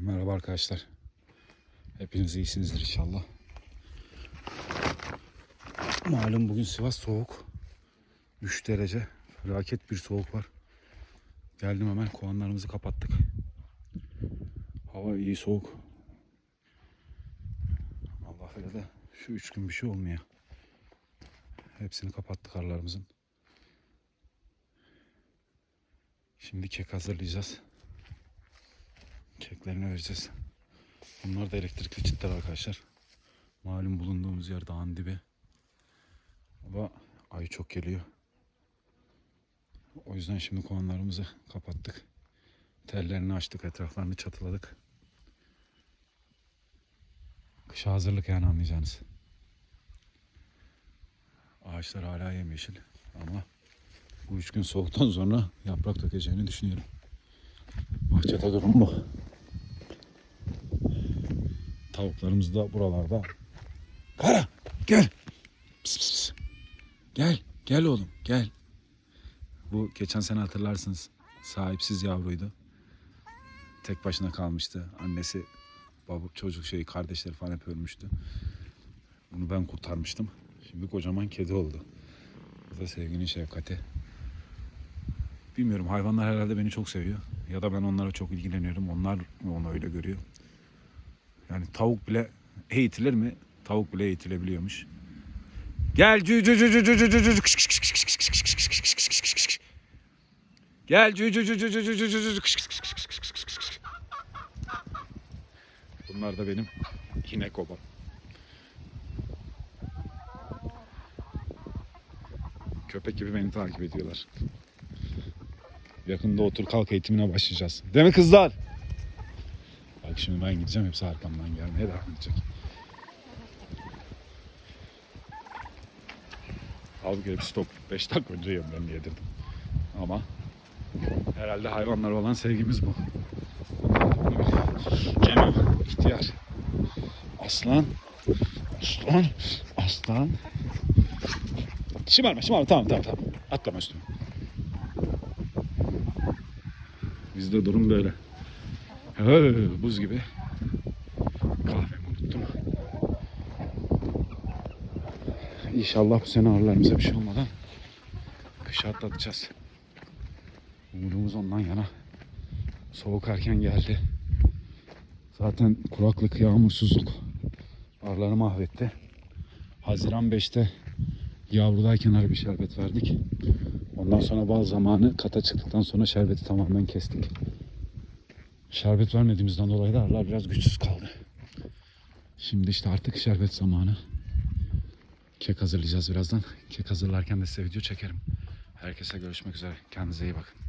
Merhaba arkadaşlar. Hepiniz iyisinizdir inşallah. Malum bugün Sivas soğuk. 3 derece. Felaket bir soğuk var. Geldim hemen kovanlarımızı kapattık. Hava iyi soğuk. Allah öyle de şu üç gün bir şey olmuyor. Hepsini kapattık arılarımızın. Şimdi kek hazırlayacağız. Keklerini vereceğiz. Bunlar da elektrikli çitler arkadaşlar. Malum bulunduğumuz yer dağın dibi. Ama ay çok geliyor. O yüzden şimdi kovanlarımızı kapattık. Tellerini açtık, etraflarını çatıladık. Kışa hazırlık yani anlayacağınız. Ağaçlar hala yemyeşil ama bu üç gün soğuktan sonra yaprak dökeceğini düşünüyorum. Bahçede durum bu. Tavuklarımız da buralarda. Kara gel. Pis pis. Gel. Gel oğlum gel. Bu geçen sene hatırlarsınız. Sahipsiz yavruydu. Tek başına kalmıştı. Annesi, baba, çocuk şey, kardeşleri falan hep ölmüştü. Bunu ben kurtarmıştım. Şimdi kocaman kedi oldu. Bu da sevginin şefkati. Bilmiyorum hayvanlar herhalde beni çok seviyor. Ya da ben onlara çok ilgileniyorum. Onlar onu öyle görüyor. Yani tavuk bile eğitilir mi? Tavuk bile eğitilebiliyormuş. Gel cü cü cü cü cü cü cü cü. Gel cü cü cü cü cü cü cü cü cü. Bunlar da benim inek obam. Köpek gibi beni takip ediyorlar. Yakında otur kalk eğitimine başlayacağız. Değil mi kızlar? Bak şimdi ben gideceğim hepsi arkamdan gelmeye devam edecek. Halbuki hepsi top. 5 dakika önce yemlerini yedirdim. Ama herhalde hayvanlara olan sevgimiz bu. Cem, ihtiyar. Aslan. Aslan. Aslan. Şımarma şımarma tamam tamam tamam. Atlama üstüme. Bizde durum böyle. Hey, buz gibi. Kahvemi unuttum. İnşallah bu sene arılarımıza bir şey olmadan kışı atlatacağız. Umudumuz ondan yana. Soğuk erken geldi. Zaten kuraklık, yağmursuzluk arıları mahvetti. Haziran 5'te yavrudayken arı bir şerbet verdik. Ondan sonra bal zamanı kata çıktıktan sonra şerbeti tamamen kestik. Şerbet vermediğimizden dolayı da arılar biraz güçsüz kaldı. Şimdi işte artık şerbet zamanı. Kek hazırlayacağız birazdan. Kek hazırlarken de size video çekerim. Herkese görüşmek üzere. Kendinize iyi bakın.